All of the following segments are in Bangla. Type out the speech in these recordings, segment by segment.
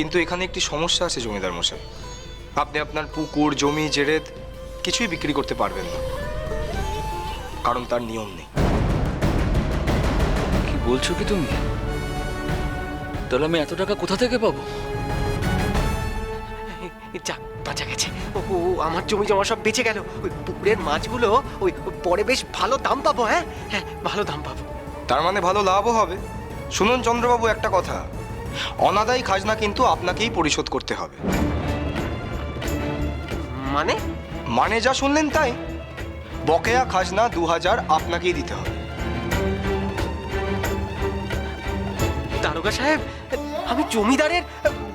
কিন্তু এখানে একটি সমস্যা আছে জমিদার মশাই। আপনি আপনার পুকুর জমি জেরেদ কিছুই বিক্রি করতে পারবেন না। কারণ তার নিয়ম নেই। কি বলছো কি তুমি? তাহলে আমি এত টাকা কোথা থেকে পাবো? যাক বাঁচা গেছে। ও আমার জমি জমা সব বেঁচে গেল। ওই পুকুরের মাছগুলো ওই পরে বেশ ভালো দাম পাবো হ্যাঁ? হ্যাঁ ভালো দাম পাবো। তার মানে ভালো লাভও হবে। শুনুন চন্দ্রবাবু একটা কথা। অনাদায়ী খাজনা কিন্তু আপনাকেই পরিশোধ করতে হবে। মানে? মানে যা শুনলেন তাই। বকেয়া খাজনা দু হাজার আপনাকেই দিতে হবে। দারোগা সাহেব আমি জমিদারের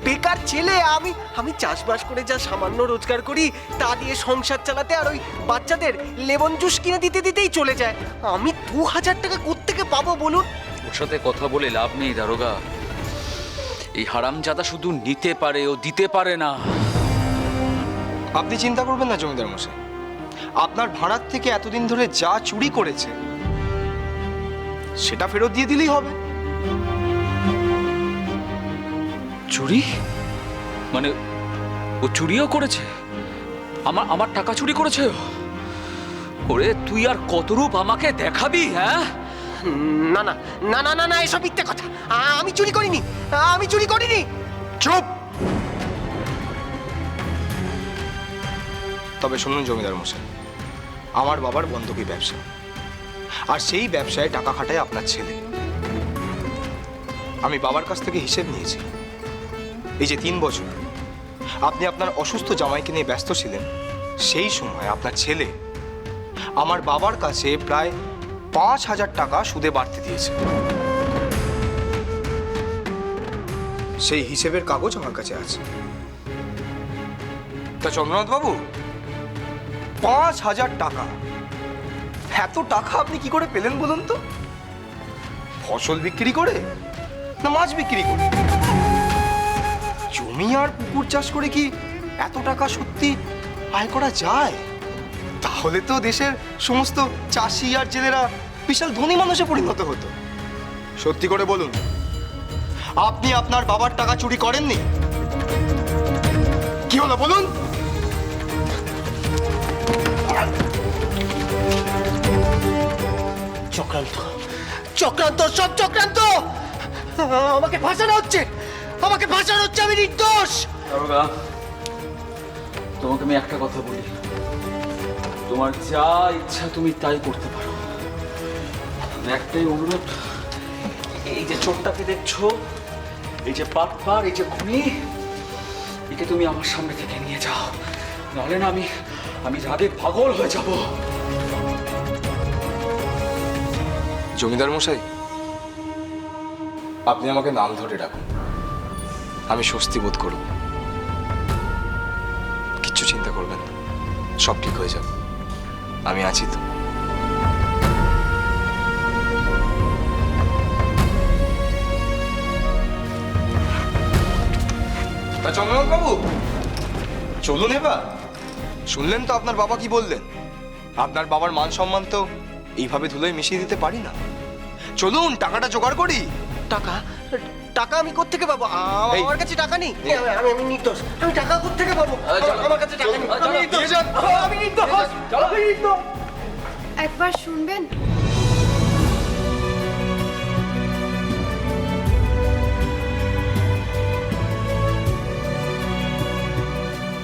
বেকার ছেলে আমি আমি চাষবাস করে যা সামান্য রোজগার করি তা দিয়ে সংসার চালাতে আর ওই বাচ্চাদের লেমন জুস কিনে দিতে দিতেই চলে যায়। আমি দু হাজার টাকা কোত্থেকে পাবো বলুন? ওর সাথে কথা বলে লাভ নেই দারোগা। এই হারামজাদা শুধু নিতে পারে ও দিতে পারে না। আপনি চিন্তা করবেন না জমিদার মশাই। আপনার ভাড়ার থেকে এতদিন ধরে যা চুরি করেছে সেটা ফেরত দিয়ে দিলেই হবে। চুরি? মানে ও চুরিও করেছে? আমার আমার টাকা চুরি করেছে? ওরে তুই আর কত রূপ আমাকে দেখাবি হ্যাঁ? না না না না না না, এসব মিথ্যে কথা। আমি চুরি করিনি। আমি চুরি করিনি। চুপ! তবে শুনুন জমিদার মশাই, আমার বাবার বন্ধকি ব্যবসা। আর সেই ব্যবসায় টাকা খাটায় আপনার ছেলে। আমি বাবার কাছ থেকে হিসেব নিয়েছি। এই যে তিন বছর, আপনি আপনার অসুস্থ জামাইকে নিয়ে ব্যস্ত ছিলেন, সেই সময় আপনার ছেলে আমার বাবার কাছে প্রায় পাঁচ হাজার টাকা সুদে বাড়তে দিয়েছে। সেই হিসেবের কাগজ আমার কাছে আছে। তা চন্দ্রনাথ বাবু পাঁচ হাজার টাকা। এত টাকা আপনি কি করে পেলেন বলুন তো? ফসল বিক্রি করে না মাছ বিক্রি করে? জমি আর পুকুর চাষ করে কি এত টাকা সত্যি আয় করা যায়? তাহলে তো দেশের সমস্ত চাষি আর জেলেরা বিশাল ধনী মানুষে পরিণত হতো। সত্যি করে বলুন। আপনি আপনার বাবার টাকা চুরি করেননি? কি হলো বলুন? চক্রান্ত চক্রান্ত সব চক্রান্ত! আমাকে ফাঁসানো হচ্ছে! আমাকে ফাঁসানো হচ্ছে আমি নির্দোষ! তোমাকে আমি একটা কথা বলি। তোমার যা ইচ্ছা তুমি তাই করতে পারো। একটাই অনুরোধ, এই যে চোরটাকে দেখছ, এই যে পাটপার এই যে খুনি, একে তুমি আমার সামনে থেকে নিয়ে যাও। নাহলে না আমি আমি রাগে পাগল হয়ে যাব। জমিদার মশাই, আপনি আমাকে নাম ধরে ডাকুন। আমি স্বস্তি বোধ করব। কিচ্ছু চিন্তা করবেন সব ঠিক হয়ে যাবে। আমি আছি তো। তা চন্দ্রনাথ বাবু চলুন এবার। শুনলেন তো আপনার বাবা কি বললেন? আপনার বাবার মান সম্মান তো এইভাবে ধুলোয় মিশিয়ে দিতে পারি না। চলুন টাকাটা জোগাড় করি। টাকা? টাকা আমি কোত্থেকে পাবো? আমার কাছে টাকা নেই। আমি আমি নির্দোষ। আমি টাকা কোত্থেকে পাবো? আমার কাছে টাকা নেই। আমি নির্দোষ। আমি নির্দোষ। একবার শুনবেন?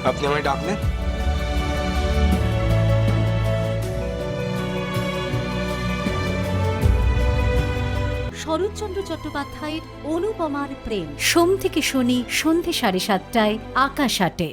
আপনি আমায় ডাকলেন? শরৎচন্দ্র চট্টোপাধ্যায়ের অনুপমার প্রেম। সোম থেকে শনি সন্ধে সাড়ে সাতটায়, আকাশ আটে।